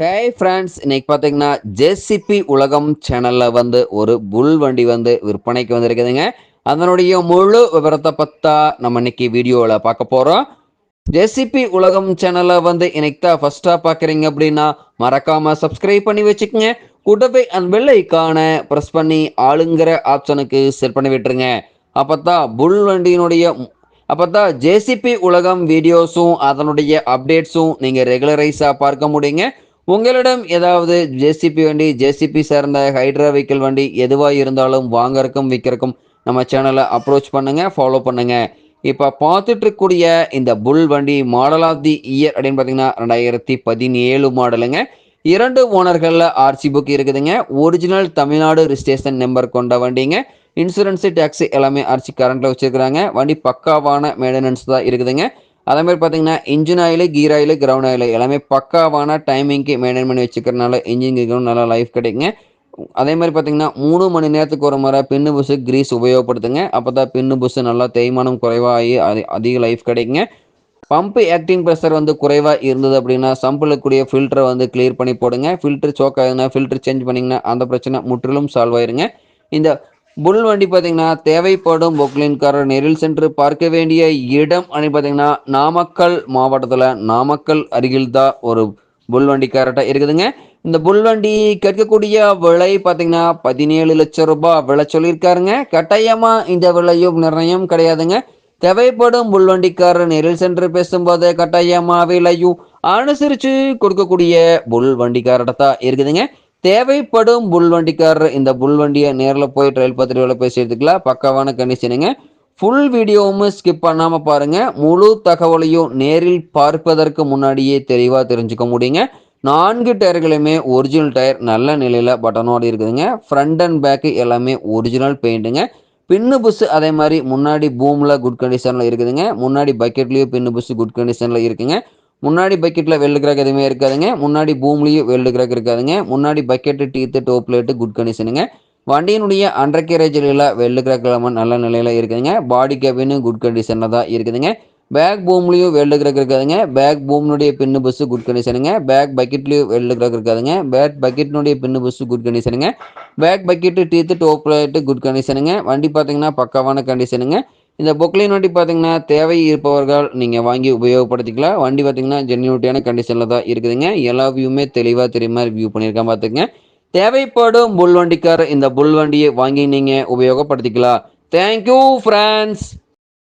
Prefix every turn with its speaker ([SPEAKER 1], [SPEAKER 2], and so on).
[SPEAKER 1] Hey friends இன்னைக்கு பார்த்தீங்கன்னா JCB உலகம் சேனலில் வந்து ஒரு புல் வண்டி வந்து விற்பனைக்கு வந்திருக்குதுங்க. அதனுடைய முழு விவரத்தை பார்த்தா நம்ம இன்னைக்கு வீடியோவில் பார்க்க போகிறோம் ஜேசிபி உலகம் சேனலை வந்து இன்னைக்கு தான் ஃபஸ்ட்டாக பார்க்குறீங்க அப்படின்னா மறக்காமல் சப்ஸ்கிரைப் பண்ணி வச்சுக்கோங்க. கூட்டத்தை அந்த வெள்ளைக்கான ப்ரெஸ் பண்ணி ஆளுங்கிற ஆப்ஷனுக்கு செட் பண்ணி விட்டுருங்க. அப்போ தான் புல் வண்டியினுடைய அப்போ தான் ஜேசிபி உலகம் வீடியோஸும் அதனுடைய அப்டேட்ஸும் நீங்கள் ரெகுலரைஸாக பார்க்க முடியுங்க. உங்களிடம் ஏதாவது ஜேசிபி வண்டி ஜேசிபி சேர்ந்த ஹைட்ரா வெஹிக்கிள் வண்டி எதுவாக இருந்தாலும் வாங்கறக்கும் விற்கிறக்கும் நம்ம சேனலை அப்ரோச் பண்ணுங்க ஃபாலோ பண்ணுங்கள் இப்போ பார்த்துட்டு இருக்கக்கூடிய இந்த புல் வண்டி மாடல் ஆஃப் தி இயர் அப்படின்னு பார்த்தீங்கன்னா ரெண்டாயிரத்தி பதினேழு மாடலுங்க. இரண்டு ஓனர்களில் ஆர்சி புக் இருக்குதுங்க. ஒரிஜினல் தமிழ்நாடு ரிஜிஸ்ட்ரேஷன் நம்பர் கொண்ட வண்டிங்க. இன்சூரன்ஸு டேக்ஸி எல்லாமே ஆர்சி கரண்ட்டில் வச்சுருக்குறாங்க. வண்டி பக்காவான மெயின்டெனன்ஸ் தான் இருக்குதுங்க. அதே மாதிரி பார்த்தீங்கன்னா engine oil gear oil ground oil எல்லாமே பக்காவான டைமிங்க்கு மெயின்டைன் பண்ணி வச்சுக்கிறனால இன்ஜின் நல்லா லைஃப் கிடைக்குங்க. அதே மாதிரி பார்த்தீங்கன்னா மூணு மணி நேரத்துக்கு ஒரு முறை பின்னு புஷு கிரீஸ் உபயோகப்படுத்துங்க. அப்போ தான் பின்னு புஷு நல்லா தேய்மானம் குறைவாகி அது அதிக லைஃப் கிடைக்குங்க. பம்பு ஆக்டிங் ப்ரெஷர் வந்து குறைவாக இருந்தது அப்படின்னா சம்பில் கூடிய ஃபில்டரை வந்து கிளியர் பண்ணி போடுங்க. ஃபில்டர் சோக் ஆகுதுன்னா ஃபில்டர் சேஞ்ச் பண்ணிங்கன்னா அந்த பிரச்சனை முற்றிலும் சால்வ் ஆயிருங்க. இந்த புல் வண்டி பார்த்தீங்கன்னா தேவைப்படும் பொக்லின்காரர் நெரில் சென்று பார்க்க வேண்டிய இடம். அப்படின்னு பார்த்தீங்கன்னா நாமக்கல் மாவட்டத்தில் நாமக்கல் அருகில் தான் ஒரு புல் வண்டி கரெக்டாக இருக்குதுங்க. இந்த புல் வண்டி கேட்கக்கூடிய விலை பார்த்தீங்கன்னா பதினேழு லட்சம் ரூபாய் விலை சொல்லியிருக்காருங்க. கட்டாயமாக இந்த விலையும் நிர்ணயம் கிடையாதுங்க. தேவைப்படும் புல்வண்டிக்காரர் நேரில் சென்று பேசும்போது கட்டாயமாக விலையும் அனுசரித்து கொடுக்கக்கூடிய புல் வண்டிக்காரர்கிட்ட தான் இருக்குதுங்க. தேவைப்படும் புல்வண்டிக்காரர் இந்த புல்வண்டியை நேரில் போய் ட்ரையல் பத்திரிகையில் போய் சேர்த்துக்கலாம் பக்காவான கண்டிஷனுங்க ஃபுல் வீடியோவும் ஸ்கிப் பண்ணாமல் பாருங்கள் முழு தகவலையும் நேரில் பார்ப்பதற்கு முன்னாடியே தெளிவாக தெரிஞ்சுக்க முடியுங்க. நான்கு டயர்களுமே ஒரிஜினல் டயர் நல்ல நிலையில் பட்டனோடு இருக்குதுங்க. ஃப்ரண்ட் அண்ட் பேக்கு எல்லாமே ஒரிஜினல் பெயிண்ட்டுங்க பின்னு புஷ் அதே மாதிரி முன்னாடி பூமில் குட் கண்டிஷனில் இருக்குதுங்க. முன்னாடி பக்கெட்லேயும் பின்னு புஷ் குட் கண்டிஷனில் இருக்குங்க. முன்னாடி பக்கெட்டில் வெல்டு கிராக் எதுவுமே இருக்காதுங்க. முன்னாடி பூம்லேயும் வெல்டு கிராக் இருக்காதுங்க. முன்னாடி bucket teeth top plate good கண்டிஷனுங்க வண்டியினுடைய அண்டர் கேரேஜில் வெல்டு கிராக் இல்லாமல் நல்ல நிலையில் இருக்குதுங்க. பாடி கேபினும் குட் கண்டிஷனில் தான் இருக்குதுங்க. பேக் பூம்லேயும் வெல்டு கிராக் இருக்காதுங்க. பேக் பூம்னுடைய பின்னு பஸ்ஸு குட் கண்டிஷனுங்க பேக் பக்கெட்லேயும் வெல்டு கிராக் இருக்காதுங்க. பேக் பக்கெட்னுடைய pin bush good கண்டிஷனுங்க back bucket teeth top plate good கண்டிஷனுங்க வண்டி பார்த்தீங்கன்னா பக்காவான கண்டிஷனுங்க இந்த பொக்லைன் வண்டி பார்த்தீங்கன்னா தேவை இருப்பவர்கள் நீங்கள் வாங்கி உபயோகப்படுத்திக்கலாம் வண்டி பார்த்தீங்கன்னா ஜென்யூட்டியான கண்டிஷனில் தான் இருக்குதுங்க. எல்லா வியூமே தெளிவாக தெரியுமா வியூ பண்ணியிருக்கேன் பார்த்துங்க தேவைப்படும் புல் வண்டிக்கார் இந்த புல் வண்டியை வாங்கி நீங்கள் உபயோகப்படுத்திக்கலாம் தேங்க்யூ ஃப்ரெண்ட்ஸ்